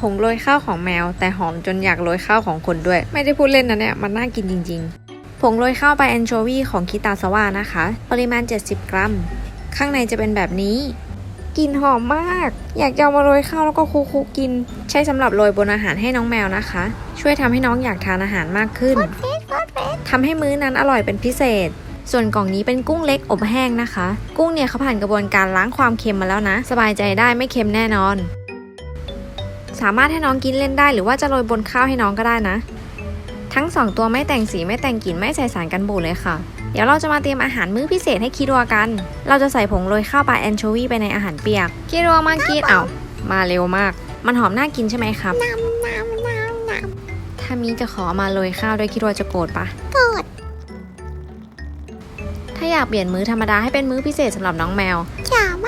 ผงโรยข้าวของแมว แต่หอมจนอยากโรยข้าวของคนด้วย ไม่ได้พูดเล่นนะเนี่ย มันน่ากินจริง ๆ ผงโรยข้าวใบแอนโชวีของคิตาสวานะคะ ปริมาณ 70 กรัม ข้างในจะเป็นแบบนี้กลิ่นหอมมาก อยากจะเอามาโรยข้าวแล้วก็คุกๆกิน ใช้สำหรับโรยบนอาหารให้น้องแมวนะคะ ช่วยทำให้น้องอยากทานอาหารมากขึ้นทำให้มื้อนั้นอร่อยเป็นพิเศษ ส่วนกล่องนี้เป็นกุ้งเล็กอบแห้งนะคะ กุ้งเนี่ยเขาผ่านกระบวนการล้างความเค็มมาแล้วนะ สบายใจได้ไม่เค็มแน่นอน สามารถให้น้องกินเล่นได้ หรือว่าจะโรยบนข้าวให้น้องก็ได้นะ ทั้งสองตัวไม่แต่งสีไม่แต่งกลิ่นไม่ใส่สารกันบูดเลยค่ะ เดี๋ยวเราจะมาเตรียมอาหารมื้อพิเศษให้คิดวากัน เราจะใส่ผงโรยข้าวปลาแอนโชวีไปในอาหารเปียกคิดวามากินเอามาเร็วมาก มันหอมน่ากินใช่ไหมครับน้ำน้ำน้ำน้ถ้ามีจะขอมาโรยข้าวด้วยคิดว่าจะโกรธปะำกดถ้าอยากเปลี่ยนมื้อธรรมดาให้เป็นมื้อพิเศษสำหรับน้องแมว สาม